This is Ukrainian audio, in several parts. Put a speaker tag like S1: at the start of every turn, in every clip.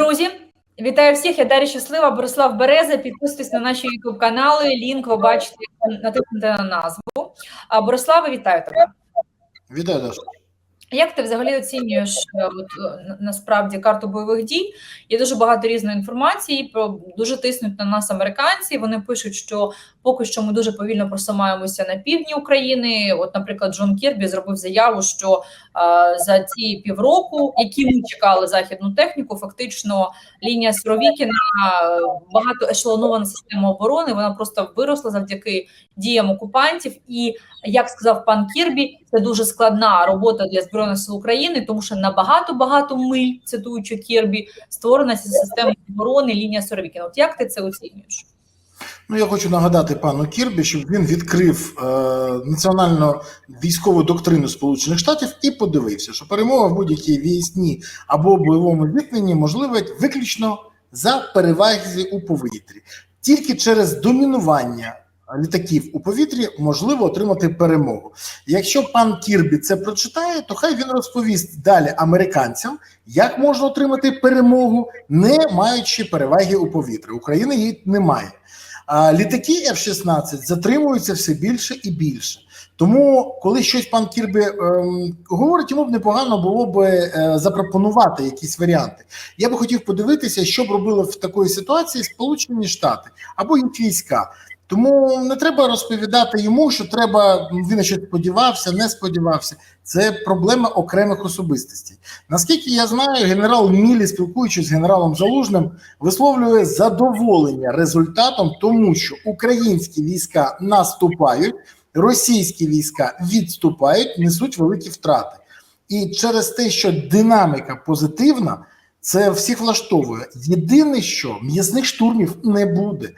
S1: Друзі, вітаю всіх. Я Дар'я Щаслива, Борислав Береза. Підписуйтесь на наші youtube канали. Лінк ви бачите, натиснете на назву. А, Бориславе, вітаю тебе.
S2: Вітаю, Даша.
S1: Як ти взагалі оцінюєш е, от, е, насправді карту бойових дій? Є дуже багато різної інформації. Про дуже тиснуть на нас американці. Вони пишуть, що поки що ми дуже повільно просуваємося на півдні України. От, наприклад, Джон Кірбі зробив заяву, що е, за ці півроку, які ми чекали західну техніку, фактично лінія Суровікіна е, багато ешелонована система оборони. Вона просто виросла завдяки діям окупантів. І як сказав пан Кірбі, це дуже складна робота для збройних сил України, тому що на багато миль, цитуючи Кірбі, створена система оборони лінія Суровікіна. От як ти це оцінюєш?
S2: Ну я хочу нагадати пану Кірбі, щоб він відкрив е, національну військову доктрину Сполучених Штатів і подивився, що перемога в будь-якій військні або бойовому зіткненні можлива виключно за переваги у повітрі. Тільки через домінування літаків у повітрі можливо отримати перемогу. Якщо пан Кірбі це прочитає, то хай він розповість далі американцям, як можна отримати перемогу, не маючи переваги у повітрі. Україна її не має. Літаки F-16 затримуються все більше і більше. Тому, коли щось пан Кірбі ем, говорить, йому б непогано було б е, запропонувати якісь варіанти. Я би хотів подивитися, що б робили в такої ситуації Сполучені Штати або їх війська. Тому не треба розповідати йому, що треба він на щось сподівався, не сподівався. Це проблема окремих особистостей. Наскільки я знаю, генерал Мілі, спілкуючись з генералом Залужним, висловлює задоволення результатом, тому що українські війська наступають, російські війська відступають, несуть великі втрати. І через те, що динаміка позитивна, це всіх влаштовує. Єдине, що м'ясних штурмів не буде.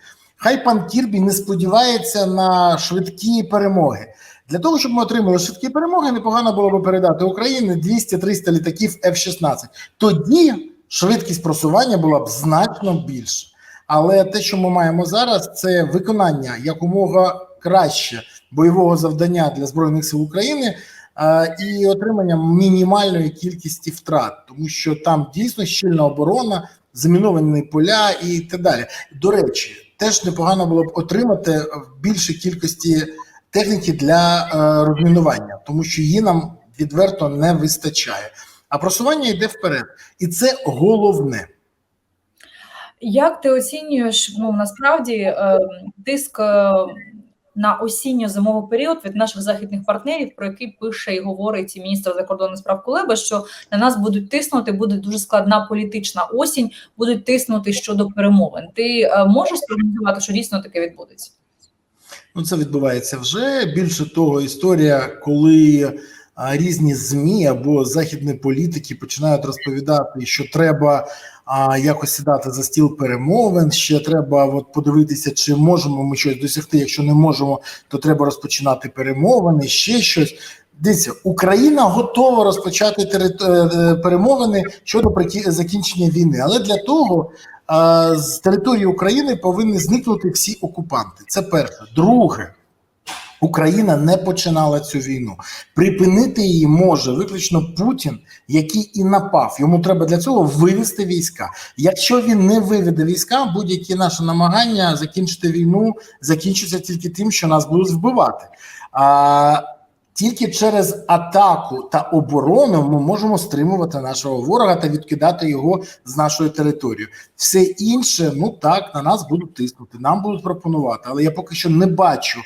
S2: Хай пан Кірбі не сподівається на швидкі перемоги. Для того, щоб ми отримали швидкі перемоги, непогано було б передати Україні 200-300 літаків F-16. Тоді швидкість просування була б значно більше. Але те, що ми маємо зараз, це виконання якомога краще бойового завдання для збройних сил України е, і отримання мінімальної кількості втрат, тому що там дійсно щільна оборона, заміновані поля і так далі. До речі, теж непогано було б отримати в більшій кількості техніки для е, розмінування, тому що її нам відверто не вистачає. А просування йде вперед, і це головне.
S1: Як ти оцінюєш ну насправді е, тиск на осінньо-зимовий період від наших західних партнерів, про який пише і говорить і міністр закордонних справ Кулеба, що на нас будуть тиснути, буде дуже складна політична осінь, будуть тиснути щодо перемовин. Ти е, можеш спрогнозувати, що дійсно таке відбудеться?
S2: Ну, це відбувається вже. Більше того, історія, коли а, різні змі або західні політики починають розповідати, що треба а, якось сідати за стіл перемовин. Ще треба от подивитися, чи можемо ми щось досягти. Якщо не можемо, то треба розпочинати перемовини. Ще щось. Дивіться, Україна готова розпочати терит... е, перемовини щодо закінчення війни, але для того з території України повинні зникнути всі окупанти. Це перше. Друге, Україна не починала цю війну. Припинити її може виключно Путін, який і напав. Йому треба для цього вивести війська. Якщо він не виведе війська, будь-які наші намагання закінчити війну закінчаться тільки тим, що нас будуть вбивати. А тільки через атаку та оборону ми можемо стримувати нашого ворога та відкидати його з нашої території. Все інше, ну так, на нас будуть тиснути, нам будуть пропонувати. Але я поки що не бачу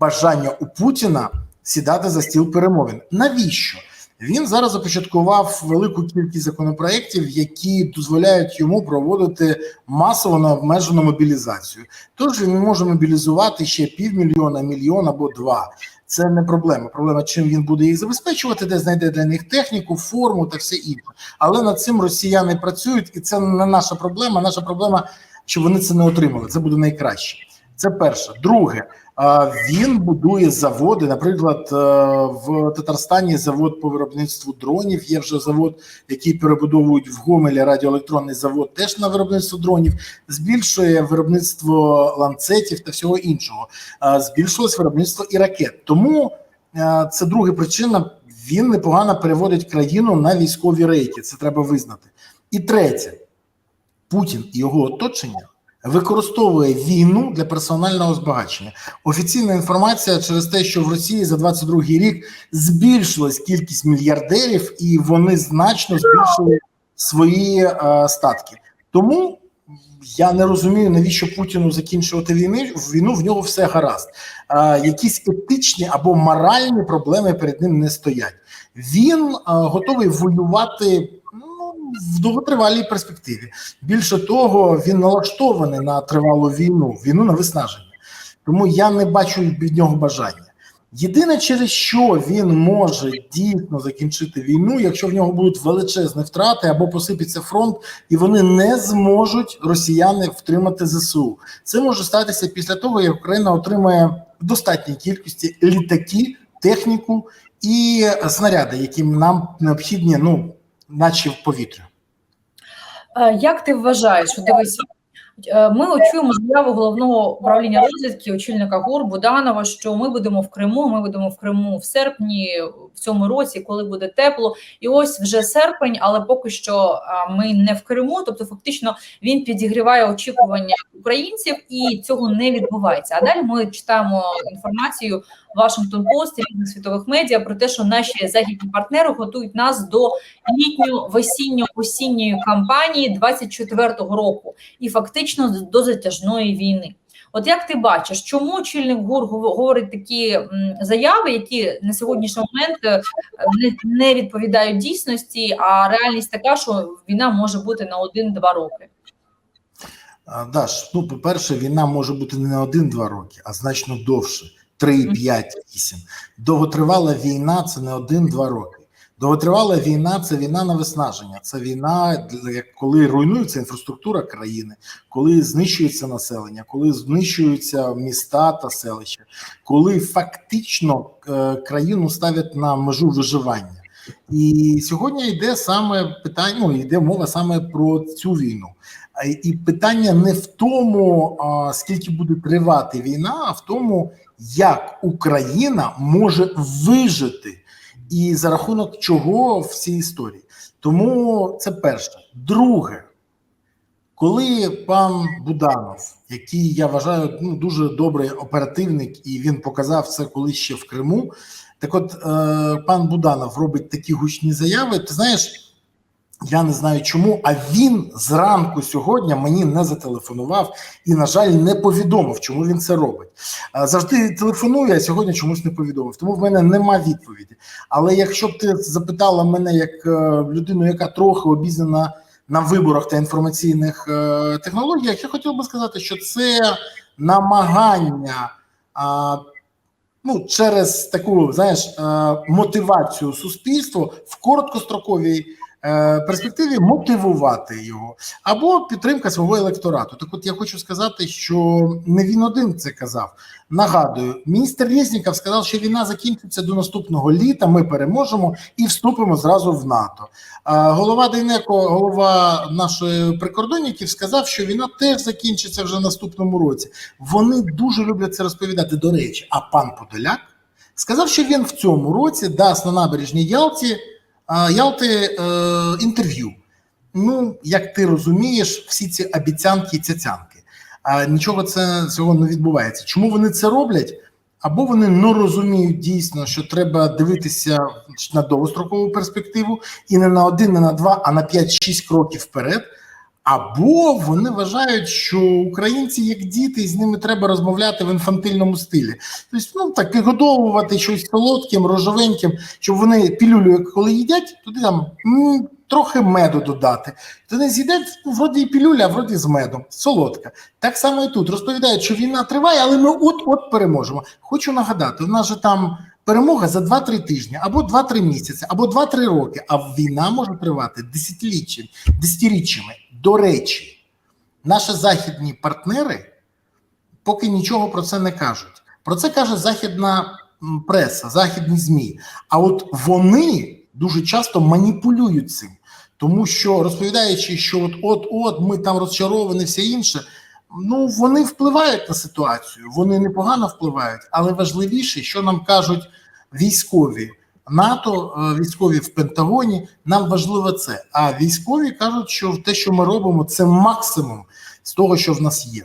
S2: бажання у Путіна сідати за стіл перемовин. Навіщо? Він зараз започаткував велику кількість законопроєктів, які дозволяють йому проводити масово необмежену мобілізацію. Тож він може мобілізувати ще півмільйона, мільйон або два. Це не проблема. Проблема, чим він буде їх забезпечувати, де знайде для них техніку, форму та все інше. Але над цим росіяни працюють, і це не наша проблема. Наша проблема, що вони це не отримали. Це буде найкраще. Це перше. Друге, він будує заводи. Наприклад, е, в Татарстані завод по виробництву дронів. Є вже завод, який перебудовують в Гомелі радіоелектронний завод, теж на виробництво дронів. Збільшує виробництво ланцетів та всього іншого. Збільшилось виробництво і ракет. Тому е, це друга причина. Він непогано переводить країну на військові рейки. Це треба визнати. І третє. Путін і його оточення використовує війну для персонального збагачення. Офіційна інформація через те, що в Росії за 22 рік збільшилась кількість мільярдерів, і вони значно збільшили свої е, статки. Тому я не розумію, навіщо Путіну закінчувати війни війну. В нього все гаразд. Е, якісь етичні або моральні проблеми перед ним не стоять. Він е, готовий воювати в довготривалій перспективі. Більше того, він налаштований на тривалу війну, війну на виснаження. Тому я не бачу від нього бажання. Єдине, через що він може дійсно закінчити війну, якщо в нього будуть величезні втрати або посипеться фронт, і вони не зможуть росіяни втримати ЗСУ. Це може статися після того, як Україна отримає в достатній кількості літаки, техніку і снаряди, які нам необхідні, ну наче в повітря.
S1: Е, Як ти вважаєш? Дивись, ми очуємо заяву головного управління розвідки, очільника ГУР Буданова, що ми будемо в Криму. Ми будемо в Криму в серпні в цьому році, коли буде тепло. І ось вже серпень, але поки що ми не в Криму. Тобто, фактично, він підігріває очікування українців, і цього не відбувається. А далі ми читаємо інформацію Вашингтон Пост і різних світових медіа про те, що наші західні партнери готують нас до літньої весінньо-осінньої кампанії 24-го року, і фактично до затяжної війни. От як ти бачиш, чому очільник ГУР говорить такі заяви, які на сьогоднішній момент е, не, відповідають дійсності, а реальність така, що війна може бути на 1-2 роки?
S2: Даш, ну, по-перше, війна може бути не на один-два роки, а значно довше: три, п'ять, вісім. Довготривала війна це не один-два роки. Довготривала війна це війна на виснаження. Це війна, коли руйнується інфраструктура країни, коли знищується населення, коли знищуються міста та селища, коли фактично е, країну ставлять на межу виживання. І сьогодні йде саме питання, ну йде мова саме про цю війну. І питання не в тому, скільки буде тривати війна, а в тому, як Україна може вижити, і за рахунок чого в цій історії. Тому це перше. Друге, коли пан Буданов, який я вважаю ну, дуже добрий оперативник, і він показав це колись ще в Криму. Так, от е, пан Буданов робить такі гучні заяви. Ти знаєш, я не знаю чому, а він зранку сьогодні мені не зателефонував і, на жаль, не повідомив, чому він це робить. Е, Завжди телефонує, а сьогодні чомусь не повідомив. Тому в мене нема відповіді. Але якщо б ти запитала мене як е, людину, яка трохи обізнана на виборах та інформаційних е, технологіях, я хотів би сказати, що це намагання. Ну, через таку знаєш мотивацію суспільства в короткостроковій перспективі мотивувати його або підтримка свого електорату. Так, от я хочу сказати, що не він один це казав. Нагадую, міністр Резніков сказав, що війна закінчиться до наступного літа. Ми переможемо і вступимо зразу в НАТО. А голова Дейнеко, голова нашої прикордонників, сказав, що війна теж закінчиться вже наступному році. Вони дуже люблять це розповідати. До речі, а пан Подоляк сказав, що він в цьому році дасть на набережній Ялті Ялти е, інтерв'ю. Ну, як ти розумієш, всі ці обіцянки і цяцянки. А нічого це цього не відбувається. Чому вони це роблять? Або вони не розуміють дійсно, що треба дивитися на довгострокову перспективу і не на один, не на два, а на 5-6 кроків вперед. Або вони вважають, що українці як діти, і з ними треба розмовляти в інфантильному стилі. Тобто, ну так вигодовувати щось солодким, рожовеньким, щоб вони пілюлю, коли їдять, туди там трохи меду додати. То не з'їдять ну, вроді і пілюля, а вроді з медом, солодка. Так само і тут розповідають, що війна триває, але ми от-от переможемо. Хочу нагадати, у нас же там. Перемога за 2-3 тижні, або 2-3 місяці, або 2-3 роки. А війна може тривати десятиріччями. До речі, наші західні партнери поки нічого про це не кажуть. Про це каже західна преса, західні ЗМІ. А от вони дуже часто маніпулюють цим, тому що розповідаючи, що от от от ми там розчаровані, все інше. Ну вони впливають на ситуацію, вони непогано впливають, але важливіше, що нам кажуть військові НАТО, е, військові в Пентагоні. Нам важливо це. А військові кажуть, що те, що ми робимо, це максимум з того, що в нас є.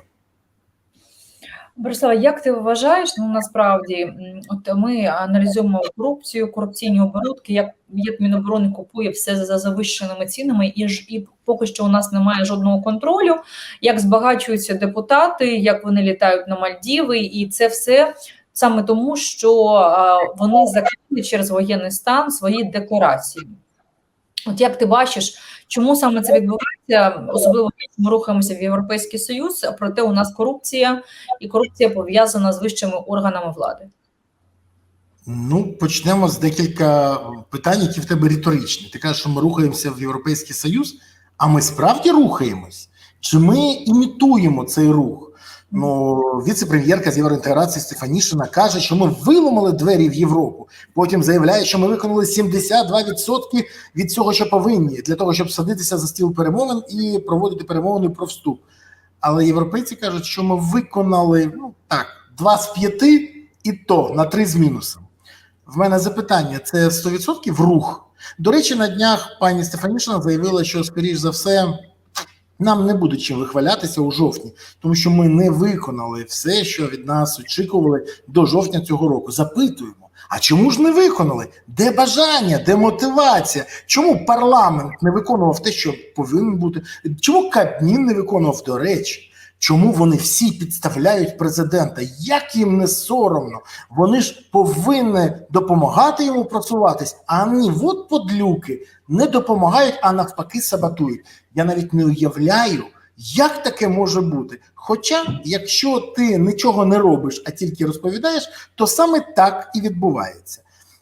S1: Борислава, як ти вважаєш? Ну насправді, от ми аналізуємо корупцію, корупційні оборудки, як, як Міноборони купує все за завищеними цінами, і ж і поки що у нас немає жодного контролю, як збагачуються депутати, як вони літають на Мальдіви, і це все саме тому, що вони закрили через воєнний стан свої декларації. От як ти бачиш, чому саме це відбувається, особливо ми рухаємося в Європейський Союз, проте у нас корупція, і корупція пов'язана з вищими органами влади.
S2: Ну, почнемо з декілька питань, які в тебе риторичні. Ти кажеш, що ми рухаємося в Європейський Союз, а ми справді рухаємось? Чи ми імітуємо цей рух? Ну, віце-прем'єрка з євроінтеграції Стефанішина каже, що ми виламали двері в Європу. Потім заявляє, що ми виконали 72% від цього, що повинні, для того, щоб садитися за стіл перемовин і проводити перемовини про вступ. Але європейці кажуть, що ми виконали ну так, два з п'яти, і то на три з мінусом. В мене запитання: це 100% рух. До речі, на днях пані Стефанішина заявила, що, скоріш за все, нам не буде чим вихвалятися у жовтні, тому що ми не виконали все, що від нас очікували до жовтня цього року. Запитуємо. А чому ж не виконали? Де бажання, де мотивація? Чому парламент не виконував те, що повинен бути? Чому Кабмін не виконував до речі? Чому вони всі підставляють президента? Як їм не соромно? Вони ж повинні допомагати йому просуватись, а ні, от подлюки не допомагають, а навпаки саботують. Я навіть не уявляю, як таке може бути. Хоча, якщо ти нічого не робиш, а тільки розповідаєш, то саме так і відбувається.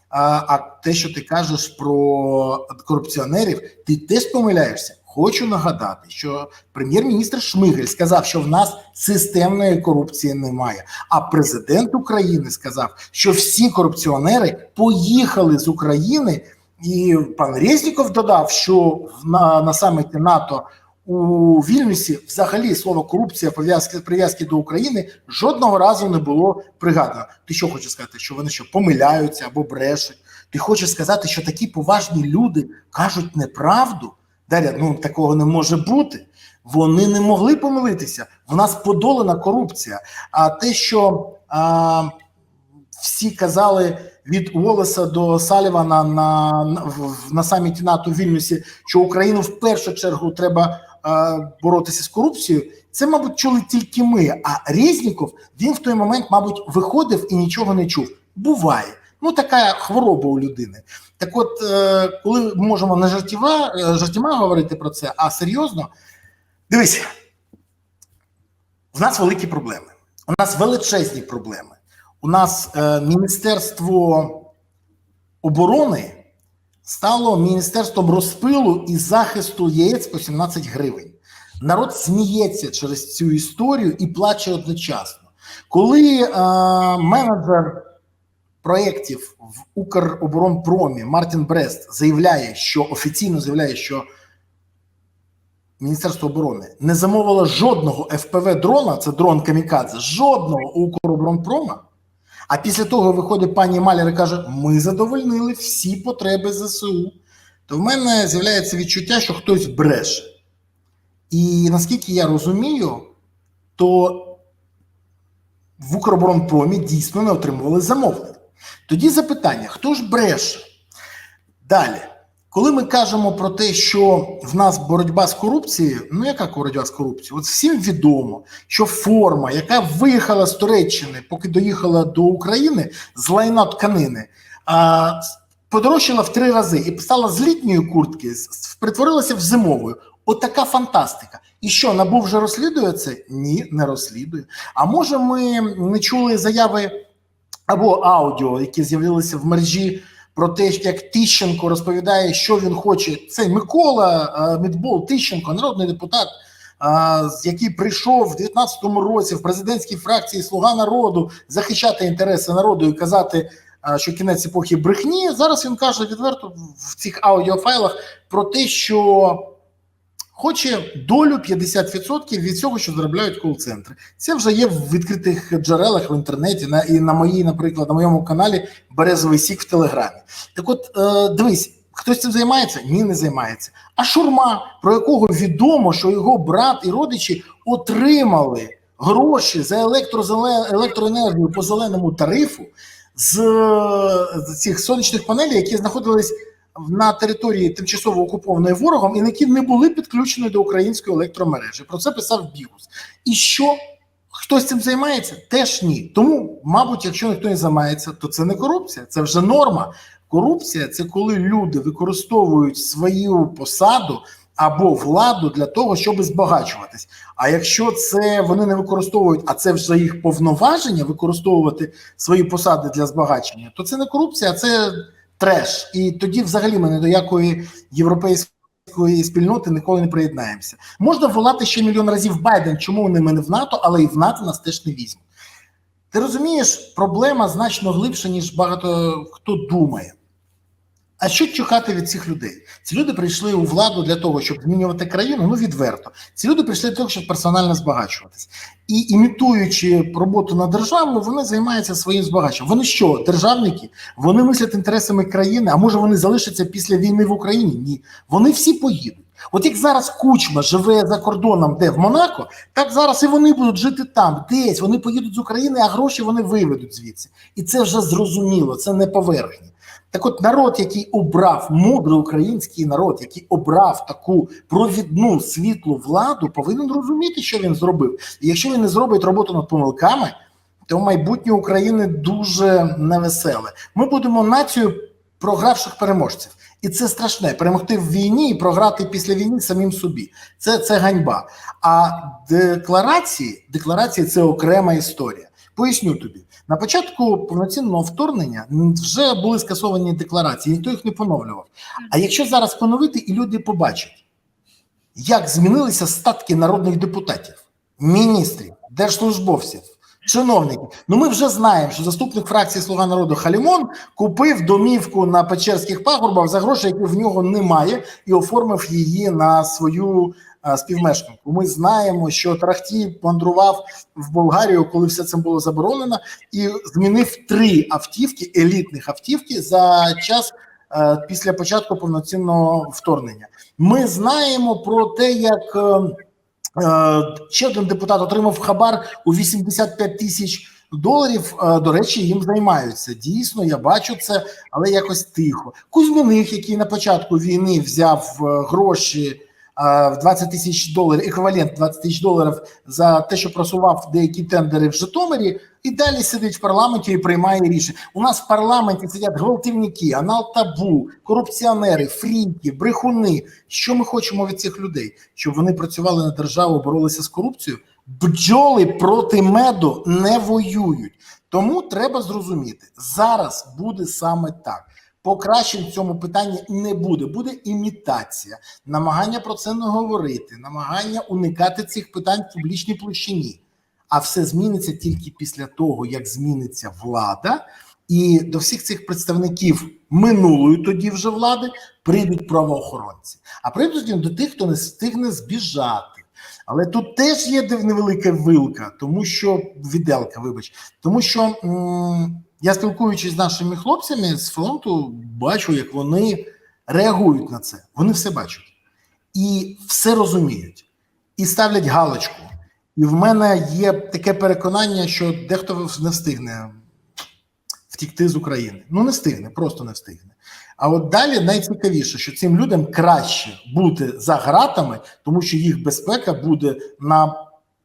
S2: А, а те, що ти кажеш про корупціонерів, ти теж помиляєшся. Хочу нагадати, що прем'єр-міністр Шмигаль сказав, що в нас системної корупції немає. А президент України сказав, що всі корупціонери поїхали з України, і пан Резніков додав, що на, на саміті НАТО у Вільнюсі взагалі слово корупція прив'язки прив'язки до України жодного разу не було пригадано. Ти що хочеш сказати, що вони що помиляються або брешуть? Ти хочеш сказати, що такі поважні люди кажуть неправду? Дар'я, ну такого не може бути. Вони не могли помилитися. В нас подолана корупція. А те, що а, всі казали від Уоллеса до Салівана на, на, на саміті НАТО в Вільнюсі, що Україну в першу чергу треба а, боротися з корупцією, це, мабуть, чули тільки ми. А Резніков він в той момент, мабуть, виходив і нічого не чув. Буває. Ну, така хвороба у людини. Так от, е, коли можемо не жартіма, е, жартіма говорити про це, а серйозно, дивись, в нас великі проблеми. У нас величезні проблеми. У нас е, Міністерство оборони стало міністерством розпилу і захисту яєць по 17 гривень. Народ сміється через цю історію і плаче одночасно. Коли е, менеджер проєктів в Укроборонпромі Мартін Брест заявляє, що офіційно заявляє, що Міністерство оборони не замовило жодного ФПВ дрона, це дрон Камікадзе, жодного Укроборонпрома. А після того виходить пані Маляр і каже: Ми задовольнили всі потреби ЗСУ. То в мене з'являється відчуття, що хтось бреше. І наскільки я розумію, то в Укроборонпромі дійсно не отримували замовлення. Тоді запитання: хто ж бреше? Далі, коли ми кажемо про те, що в нас боротьба з корупцією, ну яка боротьба з корупцією? От всім відомо, що форма, яка виїхала з Туреччини, поки доїхала до України з лайна тканини, а, подорожчала в три рази і стала з літньої куртки, з- в зимову. От фантастика. І що, НАБУ вже розслідує це? Ні, не розслідує. А може, ми не чули заяви або аудіо, які з'явилися в мережі про те, як Тищенко розповідає, що він хоче. Це Микола е, Мідбол Тищенко, народний депутат, е, який прийшов в 19-му році в президентській фракції Слуга народу захищати інтереси народу і казати, е, що кінець епохи брехні. Зараз він каже відверто в цих аудіофайлах про те, що хоче долю 50% від цього, що заробляють кол-центри. Це вже є в відкритих джерелах в інтернеті на і на моїй, наприклад, на моєму каналі Березовий Сік в Телеграмі. Так, от е, дивись, хтось цим займається? Ні, не займається. А шурма, про якого відомо, що його брат і родичі отримали гроші за електрозеле- електроенергію по зеленому тарифу з, з цих сонячних панелей, які знаходились на території тимчасово окупованої ворогом, і які не були підключені до української електромережі. Про це писав Бігус. І що? Хтось цим займається? Теж ні. Тому, мабуть, якщо ніхто не займається, то це не корупція, це вже норма. Корупція це коли люди використовують свою посаду або владу для того, щоб збагачуватись. А якщо це вони не використовують, а це вже їх повноваження використовувати свої посади для збагачення, то це не корупція, а це треш. І тоді, взагалі, ми не до якої європейської спільноти ніколи не приєднаємося. Можна волати ще мільйон разів Байден, чому вони мене в НАТО, але і в НАТО нас теж не візьмуть. Ти розумієш, проблема значно глибша, ніж багато хто думає. А що чекати від цих людей? Ці люди прийшли у владу для того, щоб змінювати країну. Ну відверто. Ці люди прийшли для того, щоб персонально збагачуватись. І імітуючи роботу на державну, вони займаються своїм збагаченням. Вони що, державники? Вони мислять інтересами країни. А може вони залишаться після війни в Україні? Ні, вони всі поїдуть. От як зараз Кучма живе за кордоном, де в Монако, так зараз і вони будуть жити там, десь вони поїдуть з України, а гроші вони виведуть звідси. І це вже зрозуміло, це не поверхні. Так от народ, який обрав мудрий український народ, який обрав таку провідну світлу владу, повинен розуміти, що він зробив. І якщо він не зробить роботу над помилками, то майбутнє України дуже невеселе. Ми будемо нацією програвших переможців. І це страшне перемогти в війні і програти після війни самим собі. Це, це ганьба. А декларації, декларації це окрема історія. Поясню тобі. На початку повноцінного вторгнення вже були скасовані декларації, ніхто їх не поновлював. А якщо зараз поновити, і люди побачать, як змінилися статки народних депутатів, міністрів, держслужбовців, чиновників. Ну ми вже знаємо, що заступник фракції Слуга народу Халімон купив домівку на Печерських пагорбах за гроші, які в нього немає, і оформив її на свою а, співмешканку. Ми знаємо, що Трахтій мандрував в Болгарію, коли все це було заборонено, і змінив три автівки, елітних автівки за час е, після початку повноцінного вторгнення. Ми знаємо про те, як е, е, ще один депутат отримав хабар у 85 тисяч. Доларів, е, до речі, їм займаються. Дійсно, я бачу це, але якось тихо. Кузьміних, який на початку війни взяв е, гроші е, в 20 тисяч доларів, еквівалент 20 тисяч доларів за те, що просував деякі тендери в Житомирі, і далі сидить в парламенті і приймає рішення. У нас в парламенті сидять гвалтівники, анал-табу, корупціонери, фріки, брехуни. Що ми хочемо від цих людей? Щоб вони працювали на державу, боролися з корупцією? Бджоли проти меду не воюють. Тому треба зрозуміти, зараз буде саме так. Покращень в цьому питанні не буде. Буде імітація, намагання про це не говорити, намагання уникати цих питань в публічній площині. А все зміниться тільки після того, як зміниться влада, і до всіх цих представників минулої тоді вже влади прийдуть правоохоронці. А прийдуть до тих, хто не встигне збіжати. Але тут теж є невелика вилка, тому що віделка, вибач, тому що м, я спілкуючись з нашими хлопцями з фронту, бачу, як вони реагують на це. Вони все бачать і все розуміють, і ставлять галочку. І в мене є таке переконання, що дехто не встигне втікти з України. Ну не встигне, просто не встигне. А от далі найцікавіше, що цим людям краще бути за гратами, тому що їх безпека буде на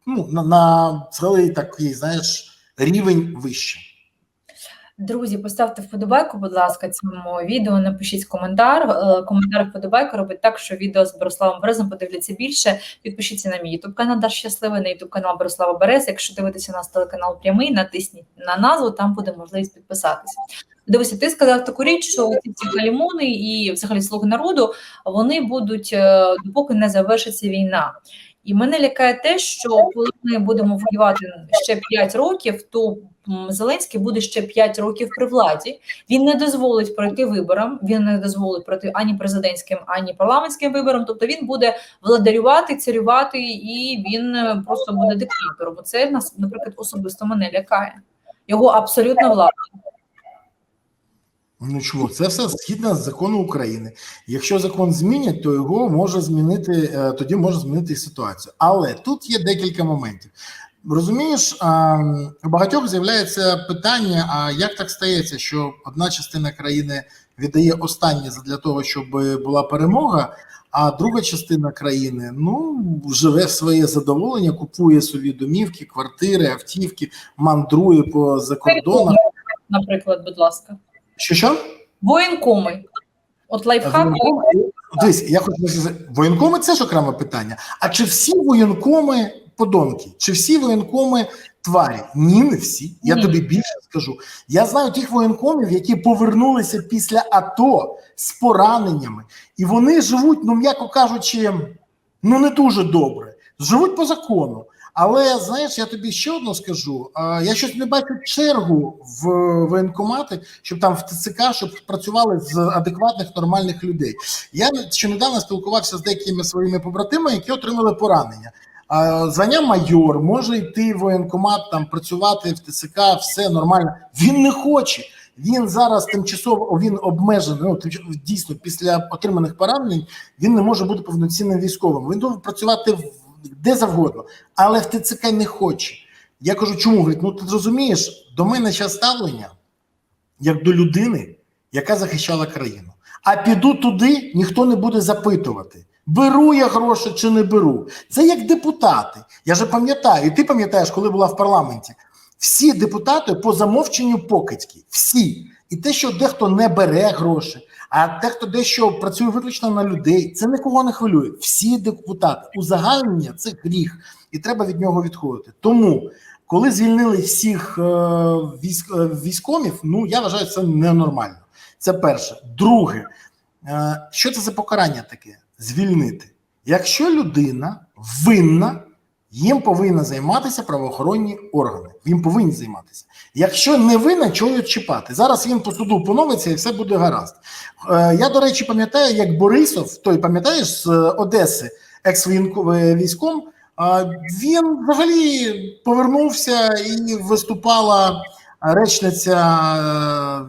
S2: ну на, на цілий такий, знаєш, рівень вище.
S1: Друзі, поставте вподобайку, будь ласка, цьому відео. Напишіть коментар. Е, Коментар вподобайка робить так, що відео з Бориславом Березом подивляться більше. Підпишіться на мій ютуб канал Даш Щасливий, на ютуб канал Борислава Берез. Якщо дивитеся у нас телеканал прямий, натисніть на назву, там буде можливість підписатися. Дивися, ти сказав таку річ, що ці галімони і взагалі слуги народу вони будуть е, допоки не завершиться війна. І мене лякає те, що коли ми будемо воювати ще 5 років, то Зеленський буде ще 5 років при владі. Він не дозволить пройти виборам, він не дозволить пройти ані президентським, ані парламентським виборам. Тобто він буде владарювати, царювати, і він е, просто буде диктатором. Це нас, наприклад, особисто мене лякає. Його абсолютна влада.
S2: Ну чому? Це все згідно з закону України. Якщо закон змінять, то його може змінити, е, тоді може змінити ситуацію. Але тут є декілька моментів. Розумієш, у багатьох з'являється питання: а як так стається, що одна частина країни віддає останнє для того, щоб була перемога, а друга частина країни ну живе своє задоволення, купує собі домівки, квартири, автівки, мандрує по закордонах.
S1: Наприклад, будь ласка,
S2: Що що?
S1: воєнкоми. От лайфхак.
S2: Дивись, я хочу сказати, воєнкоми це ж окреме питання. А чи всі воєнкоми подонки? Чи всі воєнкоми тварі? Ні, не всі. Я
S1: Ні.
S2: тобі більше скажу. Я знаю тих воєнкомів, які повернулися після АТО з пораненнями, і вони живуть, ну м'яко кажучи, ну не дуже добре. Живуть по закону. Але знаєш, я тобі ще одно скажу: я щось не бачу чергу в воєнкомати, щоб там в ТЦК, щоб працювали з адекватних нормальних людей. Я ще недавно спілкувався з деякими своїми побратимами, які отримали поранення. Звання майор може йти в воєнкомат, там працювати в ТЦК, все нормально. Він не хоче. Він зараз тимчасово він обмежений. Ну дійсно, після отриманих поранень він не може бути повноцінним військовим. Він може працювати де завгодно, але в ТЦК не хоче. Я кажу, чому? Говорить, ну ти розумієш, до мене ще ставлення як до людини, яка захищала країну. А піду туди, ніхто не буде запитувати, беру я гроші чи не беру. Це як депутати. Я же пам'ятаю, і ти пам'ятаєш, коли була в парламенті. Всі депутати по замовченню покидьки. Всі. І те, що дехто не бере гроші, а дехто дещо працює виключно на людей, це нікого не хвилює. Всі депутати. Узагальнення це гріх, і треба від нього відходити. Тому, коли звільнили всіх е, військ, е, військомів, ну я вважаю, це ненормально. Це перше. Друге, е, що це за покарання таке? Звільнити. Якщо людина винна, їм повинні займатися правоохоронні органи. Їм повинні займатися. Якщо не винна, чого чіпати? Зараз він по суду поновиться і все буде гаразд. Е, Я, до речі, пам'ятаю, як Борисов, той пам'ятаєш з е, Одеси, екс-військом, він взагалі повернувся і виступала речниця,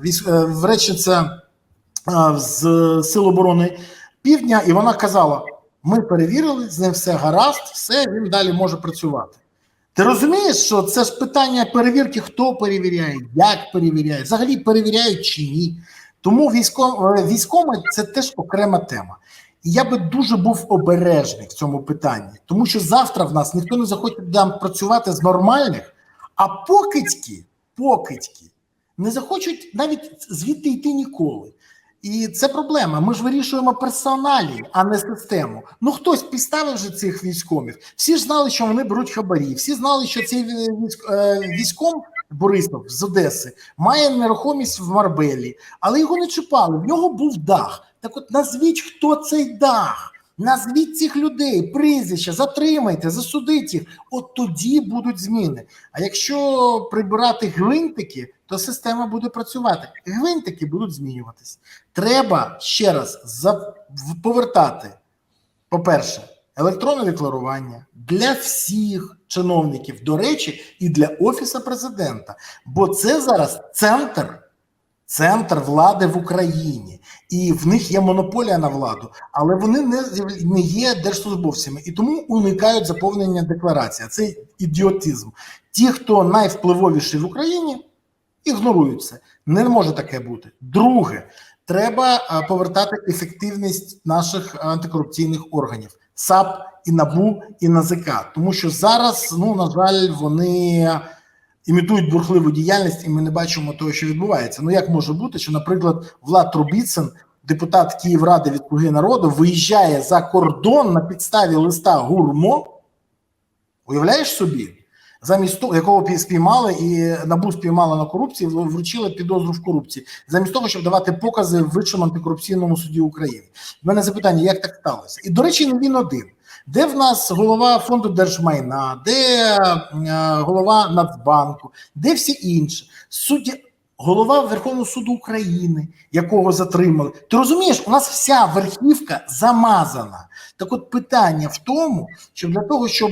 S2: е, е, речниця е, з Сил оборони Півдня, і вона казала: ми перевірили, з ним все гаразд, все, він далі може працювати. Ти розумієш, що це ж питання перевірки, хто перевіряє, як перевіряє, взагалі перевіряють чи ні. Тому е, це теж окрема тема. І я би дуже був обережний в цьому питанні, тому що завтра в нас ніхто не захоче там працювати з нормальних, а покидьки, покидьки не захочуть навіть звідти йти ніколи. І це проблема. Ми ж вирішуємо персоналі, а не систему. Ну хтось підставив же цих військомів. Всі ж знали, що вони беруть хабарі. Всі знали, що цей військ- е, військом Борисов з Одеси має нерухомість в Марбелі, але його не чіпали. В нього був дах. Так от назвіть, хто цей дах. Назвіть цих людей, прізвища, затримайте, засудіть їх. От тоді будуть зміни. А якщо прибирати гвинтики, то система буде працювати. Гвинтики будуть змінюватись. Треба ще раз повертати, по-перше, електронне декларування для всіх чиновників, до речі, і для Офісу президента. Бо це зараз центр, центр влади в Україні. І в них є монополія на владу, але вони не, не є держслужбовцями і тому уникають заповнення декларації. Це ідіотизм. Ті, хто найвпливовіші в Україні, ігнорують це. Не може таке бути. Друге, треба е, повертати ефективність наших антикорупційних органів САП і НАБУ і НАЗК, тому що зараз, ну на жаль, вони імітують бурхливу діяльність, і ми не бачимо того, що відбувається. Ну як може бути, що, наприклад, Влад Трубіцин, депутат Київради від Слуги народу, виїжджає за кордон на підставі листа гурмо? Уявляєш собі? Замість того, якого спіймали і набу спіймала на корупції, вручили підозру в корупції, замість того, щоб давати покази в вищому антикорупційному суді України. У мене запитання, як так сталося? І до речі, не він один. Де в нас голова фонду держмайна, де е, голова Нацбанку, де всі інші судді, голова Верховного суду України, якого затримали. Ти розумієш, у нас вся верхівка замазана. Так от питання в тому, що для того, щоб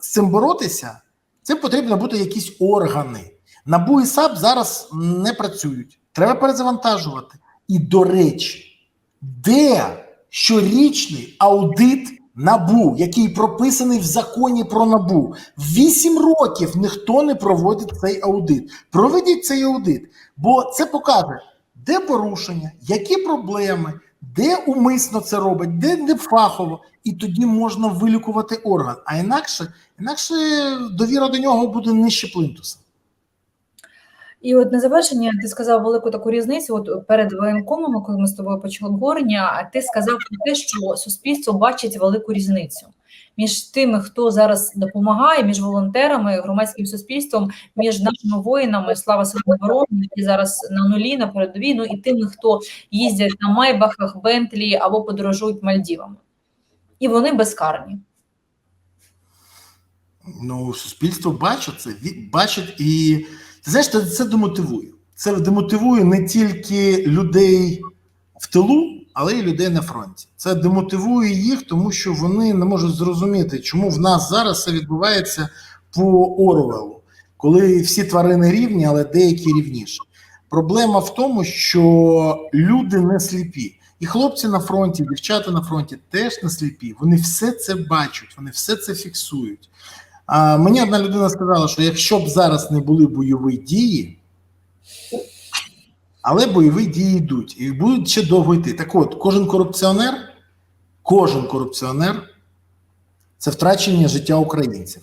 S2: з цим боротися, це потрібно бути якісь органи. НАБУ і САП зараз не працюють. Треба перезавантажувати. І, до речі, де щорічний аудит НАБУ, який прописаний в законі про НАБУ? Вісім років ніхто не проводить цей аудит. Проведіть цей аудит, бо це покаже, де порушення, які проблеми, де умисно це робить, де не фахово, і тоді можна вилікувати орган. А інакше, інакше довіра до нього буде нижче плинтуса.
S1: І от на завершення ти сказав велику таку різницю. От перед воєнкомом, коли ми з тобою почали обговорення, ти сказав про те, що суспільство бачить велику різницю між тими, хто зараз допомагає, між волонтерами, громадським суспільством, між нашими воїнами, слава оборони, які зараз на нулі на передовій, ну і тими, хто їздять на майбахах, Бентлі або подорожують Мальдівами, і вони безкарні.
S2: Ну, суспільство бачить це, бачить і ти знаєш, це, це демотивує. Це демотивує не тільки людей в тилу, але й людей на фронті. Це демотивує їх, тому що вони не можуть зрозуміти, чому в нас зараз все відбувається по Орвелу, коли всі тварини рівні, але деякі рівніші. Проблема в тому, що люди не сліпі. І хлопці на фронті, і дівчата на фронті теж не сліпі. Вони все це бачать, вони все це фіксують. А мені одна людина сказала, що якщо б зараз не були бойові дії, але бойові дії йдуть і будуть ще довго йти. Так от, кожен корупціонер, кожен корупціонер це втрачення життя українців,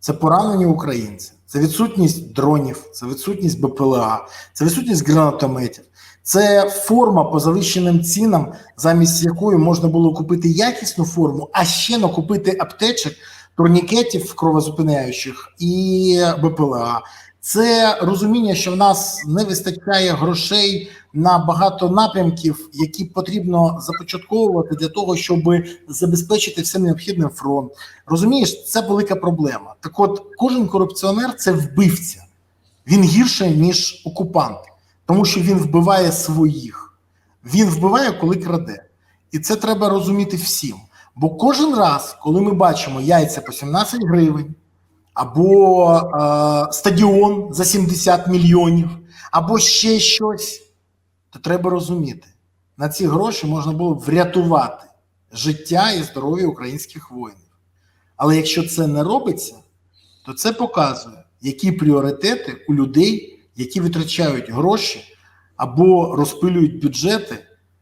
S2: це поранення українців, це відсутність дронів, це відсутність БПЛА, це відсутність гранатометів. Це форма по завищеним цінам, замість якої можна було купити якісну форму, а ще накупити аптечок, турнікетів кровозупиняючих і БПЛА. Це розуміння, що в нас не вистачає грошей на багато напрямків, які потрібно започатковувати для того, щоб забезпечити все необхідне фронт. Розумієш, це велика проблема. Так, от кожен корупціонер це вбивця. Він гірше ніж окупант, тому що він вбиває своїх. Він вбиває, коли краде. І це треба розуміти всім. Бо кожен раз, коли ми бачимо яйця по 17 гривень, або е, стадіон за 70 мільйонів, або ще щось, то треба розуміти, на ці гроші можна було б врятувати життя і здоров'я українських воїнів. Але якщо це не робиться, то це показує, які пріоритети у людей, які витрачають гроші або розпилюють бюджети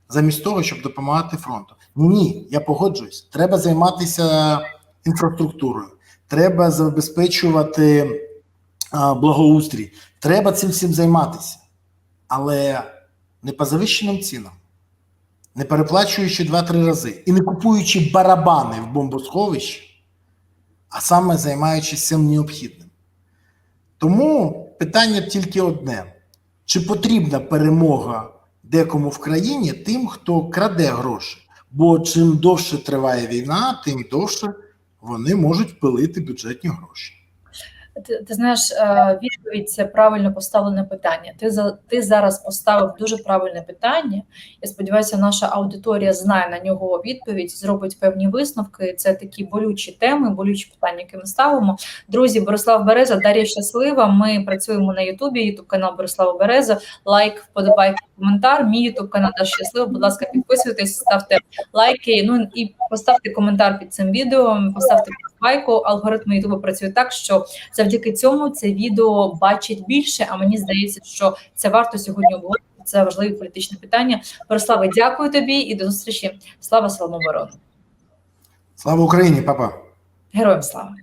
S2: замість того, щоб допомагати фронту. Ні, я погоджуюсь. Треба займатися інфраструктурою, треба забезпечувати а, благоустрій. Треба цим всім займатися, але не по завищеним цінам, не переплачуючи 2-3 рази і не купуючи барабани в бомбосховищі, а саме займаючись цим необхідним. Тому питання тільки одне: чи потрібна перемога декому в країні тим, хто краде гроші? Бо чим довше триває війна, тим довше вони можуть пилити бюджетні гроші.
S1: Ти, ти знаєш, е, відповідь це правильно поставлене питання. Ти ти зараз поставив дуже правильне питання. Я сподіваюся, наша аудиторія знає на нього відповідь, зробить певні висновки. Це такі болючі теми, болючі питання, які ми ставимо. Друзі, Борислав Береза, Дар'я Щаслива. Ми працюємо на Ютубі. Ютуб канал Борислава Береза. Лайк, вподобайка, коментар. Мій Ютуб канал Дар'я Щаслива. Будь ласка, підписуйтесь, ставте лайки. Ну і поставте коментар під цим відео. Поставте лайку. Алгоритми Ютубу працюють так, що завдяки цьому це відео бачить більше. А мені здається, що це варто сьогодні обговорити. Це важливі політичні питання. Бориславе, дякую тобі і до зустрічі. Слава силам оборони.
S2: Слава Україні, папа!
S1: Героям слава!